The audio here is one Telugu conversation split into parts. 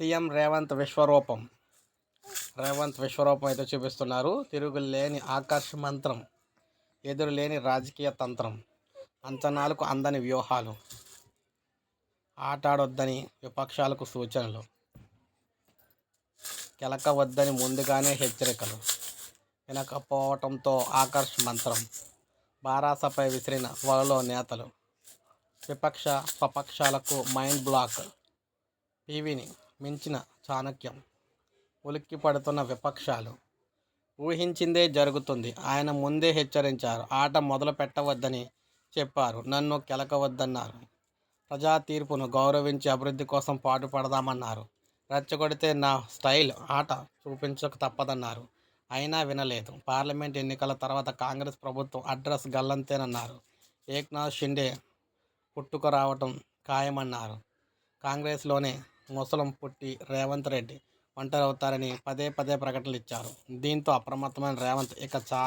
సీఎం రేవంత్ విశ్వరూపం. రేవంత్ విశ్వరూపం అయితే చూపిస్తున్నారు. తిరుగులేని ఆకర్ష మంత్రం ఎదురులేని రాజకీయ తంత్రం అంచనాలకు అందని వ్యూహాలు ఆటాడొద్దని విపక్షాలకు సూచనలు కెలకవద్దని ముందుగానే హెచ్చరికలు వినకపోవటంతో ఆకర్ష్ మంత్రం బారాసపై విసిరిన వలలో నేతలు విపక్ష స్వపక్షాలకు మైండ్ బ్లాక్ పీవీని మించిన చాణక్యం. ఉలిక్కి పడుతున్న విపక్షాలు. ఊహించిందే జరుగుతుంది. ఆయన ముందే హెచ్చరించారు. ఆట మొదలు పెట్టవద్దని చెప్పారు. నన్ను కెలకవద్దన్నారు. ప్రజా తీర్పును గౌరవించి అభివృద్ధి కోసం పాటుపడదామన్నారు. రెచ్చగొడితే నా స్టైల్ ఆట చూపించక తప్పదన్నారు. అయినా వినలేదు. పార్లమెంట్ ఎన్నికల తర్వాత కాంగ్రెస్ ప్రభుత్వం అడ్రస్ గల్లంతేనన్నారు. ఏక్నాథ్ షిండే పుట్టుకు రావటం ఖాయమన్నారు. కాంగ్రెస్లోనే ముసలం పుట్టి రేవంత్ రెడ్డి ఒంటరవుతారని పదే పదే ప్రకటనలు ఇచ్చారు దీంతో అప్రమత్తమైన రేవంత్ ఇక చా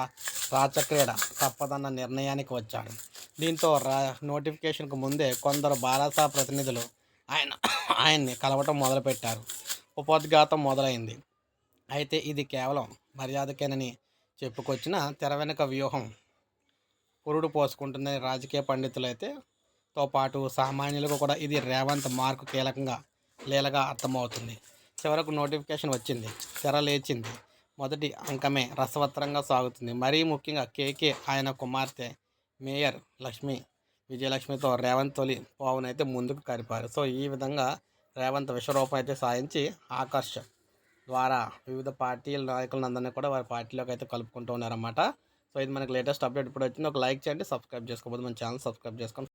రాచక్రీడ తప్పదన్న నిర్ణయానికి వచ్చాడు. దీంతో రా నోటిఫికేషన్కు ముందే కొందరు బాలాసా ప్రతినిధులు ఆయన ఆయన్ని కలవటం మొదలుపెట్టారు. ఉపోద్ఘాతం మొదలైంది. అయితే ఇది కేవలం మర్యాదకేనని చెప్పుకొచ్చిన తెర వెనుక వ్యూహం పురుడు పోసుకుంటుందని రాజకీయ పండితులైతే తో పాటు సామాన్యులకు కూడా ఇది రేవంత్ మార్కు కీలకంగా లీలగా అర్థమవుతుంది. చివరకు నోటిఫికేషన్ వచ్చింది. తెర లేచింది. మొదటి అంకమే రసవత్తరంగా సాగుతుంది. మరీ ముఖ్యంగా కేకే ఆయన కుమార్తె మేయర్ లక్ష్మి విజయలక్ష్మితో రేవంత్ తొలి అయితే ముందుకు కరిపారు. సో ఈ విధంగా రేవంత్ విశ్వరూపం అయితే సాధించి ఆకర్ష్ ద్వారా వివిధ పార్టీల నాయకులందరినీ కూడా వారి పార్టీలోకి అయితే కలుపుకుంటూ ఉన్నారన్నమాట. సో ఇది మనకి లేటెస్ట్ అప్డేట్. ఇప్పుడు వచ్చింది ఒక లైక్ చేయండి సబ్స్క్రైబ్ చేసుకోకపోతే మన ఛానల్ సబ్స్క్రైబ్ చేసుకోండి.